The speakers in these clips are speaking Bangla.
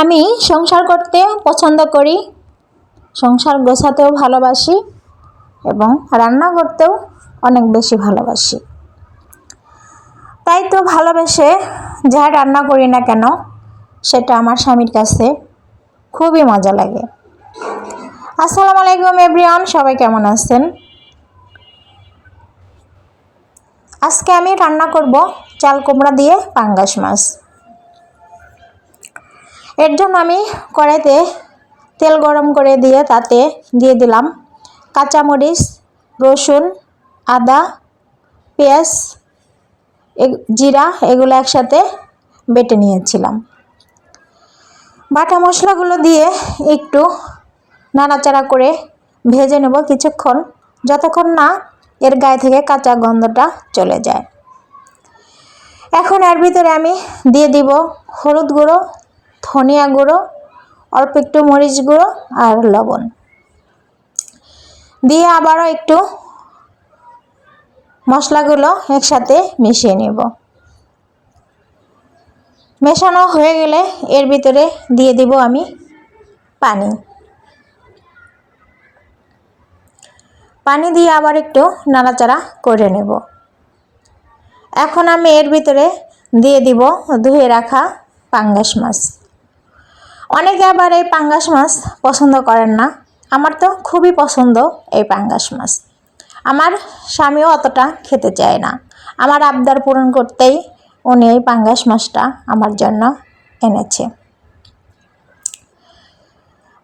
আমি সংসার করতে পছন্দ করি, সংসার গোছাতেও ভালোবাসি এবং রান্না করতেও অনেক বেশি ভালোবাসি। তাই তো ভালোবেসে যা রান্না করি না কেন, সেটা আমার স্বামীর কাছে খুবই মজা লাগে। আসসালামু আলাইকুম এভরিওয়ান, সবাই কেমন আছেন? আজকে আমি রান্না করব চাল কুমড়া দিয়ে পাঙ্গাস মাছ। এর জন্য আমি কড়াইতে তেল গরম করে দিয়ে তাতে দিয়ে দিলাম কাঁচামরিচ, রসুন, আদা, পেঁয়াজ জিরা এগুলো একসাথে বেটে নিয়েছিলাম। বাটা মশলাগুলো দিয়ে একটু নাড়াচাড়া করে ভেজে নেব কিছুক্ষণ, যতক্ষণ না এর গায়ে থেকে কাঁচা গন্ধটা চলে যায়। এখন এর ভিতরে আমি দিয়ে দিব হলুদ গুঁড়ো ধনিয়া গুঁড়ো, অল্প একটু মরিচ গুঁড়ো আর লবণ। দিয়ে আবারও একটু মশলাগুলো একসাথে মিশিয়ে নেব। মেশানো হয়ে গেলে এর ভিতরে দিয়ে দিব আমি পানি। পানি দিয়ে আবার একটু নাড়াচাড়া করে নেব। এখন আমি এর ভিতরে দিয়ে দিব ধুয়ে রাখা পাঙ্গাস মাছ। অনেকে আবার এই পাঙ্গাস মাছ পছন্দ করেন না। আমার তো খুবই পছন্দ এই পাঙ্গাস মাছ। আমার স্বামীও অতটা খেতে চায় না। আমার আবদার পূরণ করতেই উনি এই পাঙ্গাস মাছটা আমার জন্য এনেছে।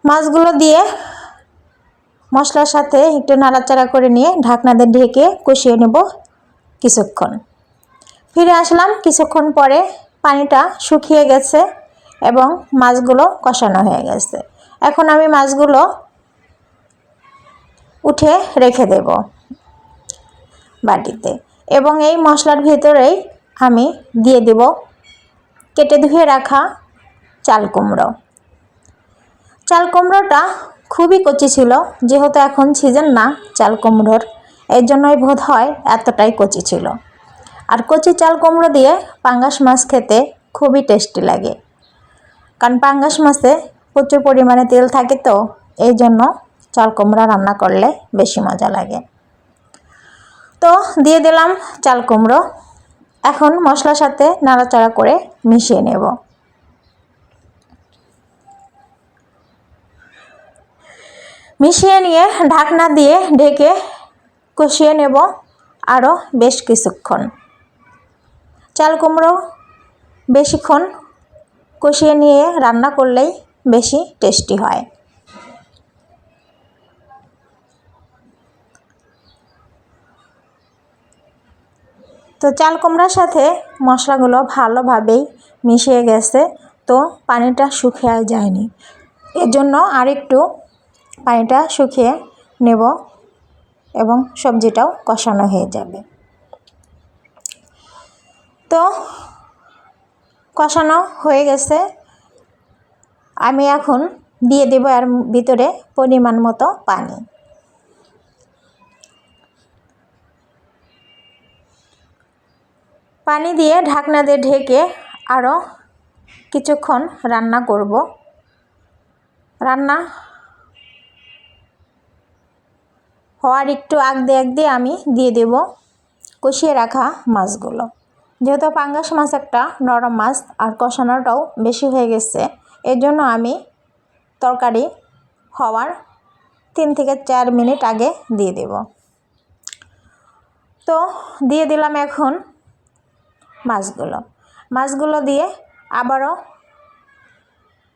মাছগুলো দিয়ে মশলার সাথে একটু নাড়াচাড়া করে নিয়ে ঢাকনা দিয়ে ঢেকে কষিয়ে নেব কিছুক্ষণ। ফিরে আসলাম কিছুক্ষণ পরে পানিটা শুকিয়ে গেছে। এবং মাছগুলো কষানো হয়ে গেছে। এখন আমি মাছগুলো উঠে রেখে দেব বাটিতে এবং এই মশলার ভিতরেই আমি দিয়ে দেব কেটে ধুয়ে রাখা চাল কুমড়ো। চাল কুমড়োটা খুবই কচি ছিল, যেহেতু এখন সিজন না চাল কুমড়োর, এর জন্যই বোধ হয় এতটাই কচি ছিল। আর কচি চাল কুমড়ো দিয়ে পাঙ্গাস মাছ খেতে খুবই টেস্টি লাগে। কারণ পাঙ্গাস মাছে প্রচুর পরিমাণে তেল থাকে তো, এই জন্য চাল কুমড়া রান্না করলে বেশি মজা লাগে। তো দিয়ে দিলাম চাল কুমড়ো। এখন মশলার সাথে নাড়াচাড়া করে মিশিয়ে নেব। মিশিয়ে নিয়ে ঢাকনা দিয়ে ঢেকে কষিয়ে নেব আরও বেশ কিছুক্ষণ। চাল কুমড়ো বেশিক্ষণ কষিয়ে নিয়ে রান্না করলেই বেশি টেস্টি হয়। তো চাল কুমড়ার সাথে মশলাগুলো ভালোভাবেই মিশিয়ে গেছে, তো পানিটা শুকিয়ে যায়নি। এর জন্য আরেকটু পানিটা শুকিয়ে নেব এবং সবজিটাও কষানো হয়ে যাবে। তো কষানো হয়ে গেছে। আমি এখন দিয়ে দেবো এর ভিতরে পরিমাণ মতো পানি। পানি দিয়ে ঢাকনা দিয়ে ঢেকে আরও কিছুক্ষণ রান্না করব। রান্না হওয়ার একটু আগ দিয়ে আগ দিয়ে আমি দিয়ে দেব কষিয়ে রাখা মাছগুলো। যেহেতু পাঙ্গাস মাছ একটা, নরম মাছ, আর কষানোটাও বেশি হয়ে গেছে এর জন্য আমি তরকারি হওয়ার তিন থেকে চার মিনিট আগে দিয়ে দেব। তো দিয়ে দিলাম এখন মাছগুলো। মাছগুলো দিয়ে আবারও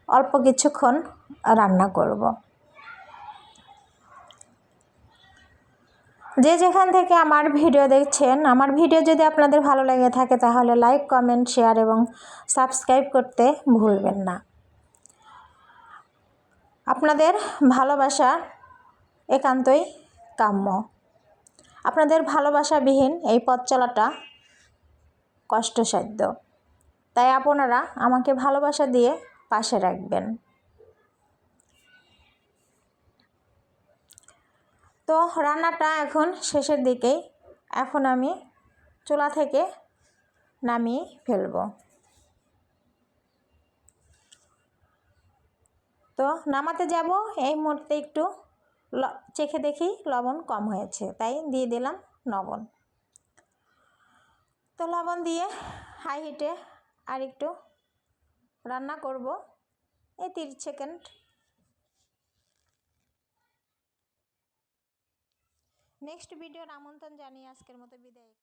অল্প কিছুক্ষণ রান্না করব। যে যেখান থেকে আমার ভিডিও দেখছেন, আমার ভিডিও যদি আপনাদের ভালো লেগে থাকে, তাহলে লাইক, কমেন্ট, শেয়ার এবং সাবস্ক্রাইব করতে ভুলবেন না। আপনাদের ভালোবাসা একান্তই কাম্য। আপনাদের ভালোবাসাবিহীন এই পথ চলাটা কষ্টসাধ্য। তাই আপনারা আমাকে ভালোবাসা দিয়ে পাশে রাখবেন। তো রান্নাটা এখন শেষের দিকেই এখন আমি চুলা থেকে নামিয়ে ফেলব। তো নামাতে যাব, এই মুহূর্তে একটু চেখে দেখি লবণ কম হয়েছে, তাই দিয়ে দিলাম লবণ। তো লবণ দিয়ে হাই হিটে আর একটু রান্না করব, এই তিরিশ সেকেন্ড। নেক্সট ভিডিওর আমন্ত্রণ জানিয়ে আজকের মতো বিদায়